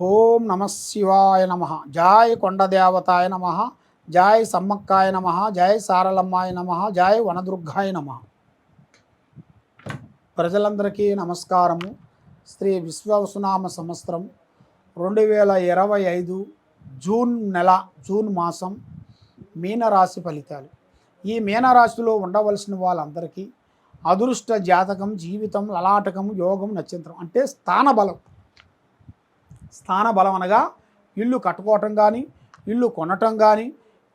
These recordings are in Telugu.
ఓం నమ శివాయ నమ. జాయ్ కొండదేవతాయ నమ. జాయ్ సమ్మక్కాయ నమ. జాయ్ సారలమ్మాయ నమ. జాయ్ వనదుర్గాయ నమ. ప్రజలందరికీ నమస్కారము. శ్రీ విశ్వవసునామ సంవత్సరం రెండు వేల ఇరవై ఐదు జూన్ నెల జూన్ మాసం మీనరాశి ఫలితాలు. ఈ మీనరాశిలో ఉండవలసిన వాళ్ళందరికీ అదృష్ట జాతకం జీవితం లలాటకం యోగం నక్షత్రం అంటే స్థానబలం. స్థానబలం అనగా ఇల్లు కట్టుకోవటం కానీ ఇల్లు కొనటం కానీ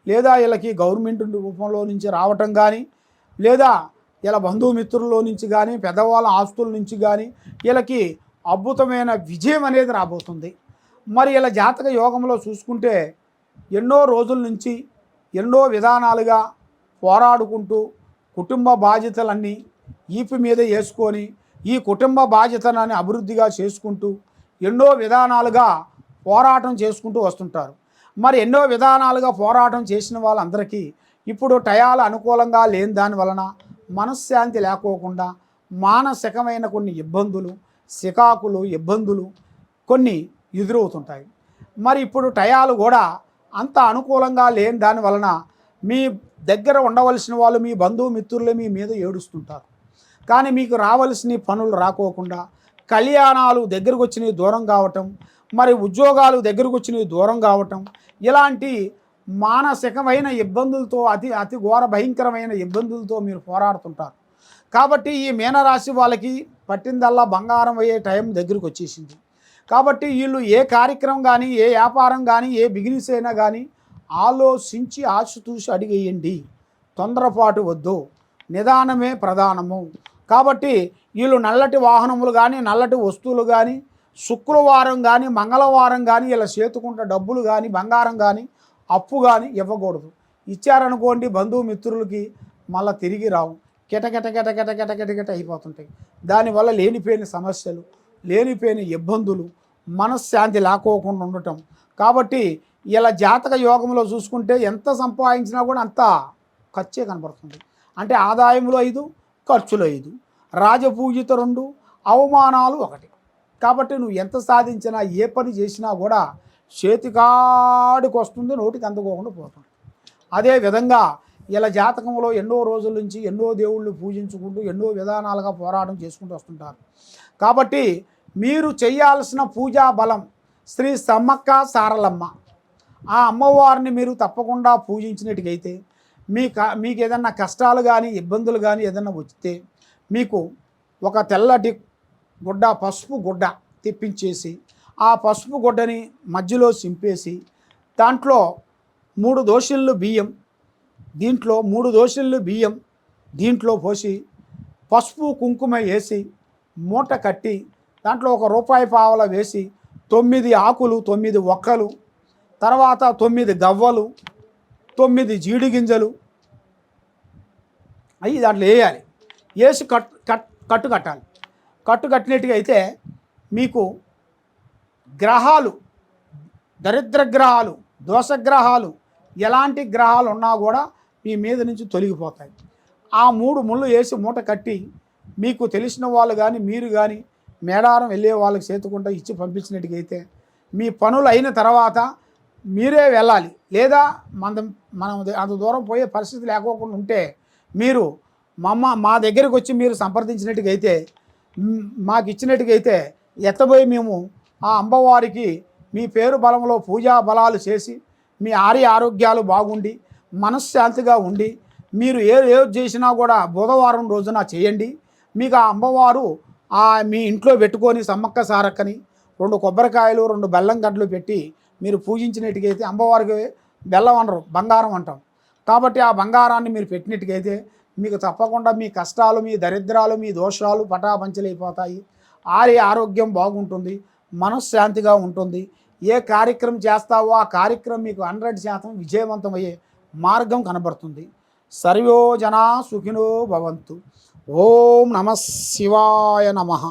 లేదా వీళ్ళకి గవర్నమెంట్ రూపంలో నుంచి రావటం కానీ లేదా ఇలా బంధుమిత్రుల్లో నుంచి కానీ పెద్దవాళ్ళ ఆస్తుల నుంచి కానీ వీళ్ళకి అద్భుతమైన విజయం అనేది రాబోతుంది. మరి ఇలా జాతక యోగంలో చూసుకుంటే ఎన్నో రోజుల నుంచి ఎన్నో విధానాలుగా పోరాడుకుంటూ కుటుంబ బాధ్యతలన్నీ ఈపి మీద వేసుకొని ఈ కుటుంబ బాధ్యతలని అభివృద్ధిగా చేసుకుంటూ ఎన్నో విధానాలుగా పోరాటం చేసుకుంటూ వస్తుంటారు. మరి ఎన్నో విధానాలుగా పోరాటం చేసిన వాళ్ళందరికీ ఇప్పుడు టయాలు అనుకూలంగా లేని దాని వలన మనశ్శాంతి లేకోకుండా మానసికమైన కొన్ని ఇబ్బందులు సికాకులు ఇబ్బందులు కొన్ని ఎదురవుతుంటాయి. మరి ఇప్పుడు టయాలు కూడా అంత అనుకూలంగా లేని దాని వలన మీ దగ్గర ఉండవలసిన వాళ్ళు మీ బంధువు మిత్రులు మీ మీద ఏడుస్తుంటారు. కానీ మీకు రావలసిన పనులు రాకోకుండా కళ్యాణాలు దగ్గరకు వచ్చినవి దూరం కావటం మరి ఉద్యోగాలు దగ్గరకు వచ్చినవి దూరం కావటం ఇలాంటి మానసికమైన ఇబ్బందులతో అతి అతి ఘోర భయంకరమైన ఇబ్బందులతో మీరు పోరాడుతుంటారు. కాబట్టి ఈ మీనరాశి వాళ్ళకి పట్టిందల్లా బంగారం అయ్యే టైం దగ్గరకు వచ్చేసింది. కాబట్టి వీళ్ళు ఏ కార్యక్రమం కానీ ఏ వ్యాపారం కానీ ఏ బిజినెస్ అయినా కానీ ఆలోచించి ఆశతూసి అడిగేయండి. తొందరపాటు వద్దు. నిదానమే ప్రధానము. కాబట్టి వీళ్ళు నల్లటి వాహనములు కానీ నల్లటి వస్తువులు కానీ శుక్రవారం కానీ మంగళవారం కానీ ఇలా చేతుకుంటే డబ్బులు కానీ బంగారం కానీ అప్పు కానీ ఇవ్వకూడదు. ఇచ్చారనుకోండి బంధుమిత్రులకి మళ్ళీ తిరిగి రావు. కిటకిట కిటకిట కిటకిటకిట అయిపోతుంటాయి. దానివల్ల లేనిపోయిన సమస్యలు లేనిపోయిన ఇబ్బందులు మనశ్శాంతి లేకోకుండా ఉండటం. కాబట్టి ఇలా జాతక యోగంలో చూసుకుంటే ఎంత సంపాదించినా కూడా అంత ఖర్చే కనబడుతుంది. అంటే ఆదాయంలో ఐదు ఖర్చులు ఐదు రాజపూజిత రెండు అవమానాలు ఒకటి. కాబట్టి నువ్వు ఎంత సాధించినా ఏ పని చేసినా కూడా చేతికాడికి వస్తుంది నోటికి అందుకోకుండా పోతుంది. అదే విధంగా ఇలా జాతకంలో ఎన్నో రోజుల నుంచి ఎన్నో దేవుళ్ళు పూజించుకుంటూ ఎన్నో విధానాలుగా పోరాటం చేసుకుంటూ వస్తుంటారు. కాబట్టి మీరు చేయాల్సిన పూజా బలం శ్రీ సమ్మక్క సారలమ్మ. ఆ అమ్మవారిని మీరు తప్పకుండా పూజించినట్టుకైతే మీ క మీకు ఏదన్నా కష్టాలు కానీ ఇబ్బందులు కానీ ఏదన్నా వస్తే మీకు ఒక తెల్లటి గుడ్డ పసుపు గుడ్డ తెప్పించేసి ఆ పసుపు గుడ్డని మధ్యలో సింపేసి దాంట్లో మూడు దోషులు బియ్యం దీంట్లో మూడు దోషులు బియ్యం దీంట్లో పోసి పసుపు కుంకుమ వేసి మూట కట్టి దాంట్లో ఒక రూపాయి పావల వేసి తొమ్మిది ఆకులు తొమ్మిది ఒక్కలు తర్వాత తొమ్మిది గవ్వలు తొమ్మిది జీడి గింజలు అవి దాంట్లో వేయాలి వేసి కట్ కట్ కట్టు కట్టాలి. కట్టు కట్టినట్టుగా అయితే మీకు గ్రహాలు దరిద్ర గ్రహాలు దోషగ్రహాలు ఎలాంటి గ్రహాలు ఉన్నా కూడా మీ మీద నుంచి తొలగిపోతాయి. ఆ మూడు ముళ్ళు వేసి మూట కట్టి మీకు తెలిసిన వాళ్ళు కానీ మీరు కానీ మేడారం వెళ్ళే వాళ్ళకి చేతుకుంటా ఇచ్చి పంపించినట్టుగా అయితే మీ పనులు అయిన తర్వాత మీరే వెళ్ళాలి. లేదా మన మనం అంత దూరం పోయే పరిస్థితి లేకోకుండా ఉంటే మీరు మమ్మ మా దగ్గరికి వచ్చి మీరు సంప్రదించినట్టుగా అయితే మాకు ఇచ్చినట్టుగైతే అయితే ఎత్తబోయి మేము ఆ అమ్మవారికి మీ పేరు బలంలో పూజా బలాలు చేసి మీ ఆర్య ఆరోగ్యాలు బాగుండి మనశ్శాంతిగా ఉండి మీరు ఏ ఏ చేసినా కూడా బుధవారం రోజున చేయండి. మీకు ఆ అమ్మవారు ఆ మీ ఇంట్లో పెట్టుకొని సమ్మక్క సారక్కని రెండు కొబ్బరికాయలు రెండు బెల్లం గడ్డలు పెట్టి మీరు పూజించినట్టుకైతే అమ్మవారికి బెల్లం అనరు బంగారం అంటాం. కాబట్టి ఆ బంగారాన్ని మీరు పెట్టినట్టుకైతే మీకు తప్పకుండా మీ కష్టాలు మీ దరిద్రాలు మీ దోషాలు పటాపంచలైపోతాయి. ఆరి ఆరోగ్యం బాగుంటుంది మనశ్శాంతిగా ఉంటుంది. ఏ కార్యక్రమం చేస్తావో ఆ కార్యక్రమం మీకు హండ్రెడ్ శాతం విజయవంతమయ్యే మార్గం కనబడుతుంది. సర్వో జనా సుఖినో భవంతు. ఓం నమ శివాయ నమః.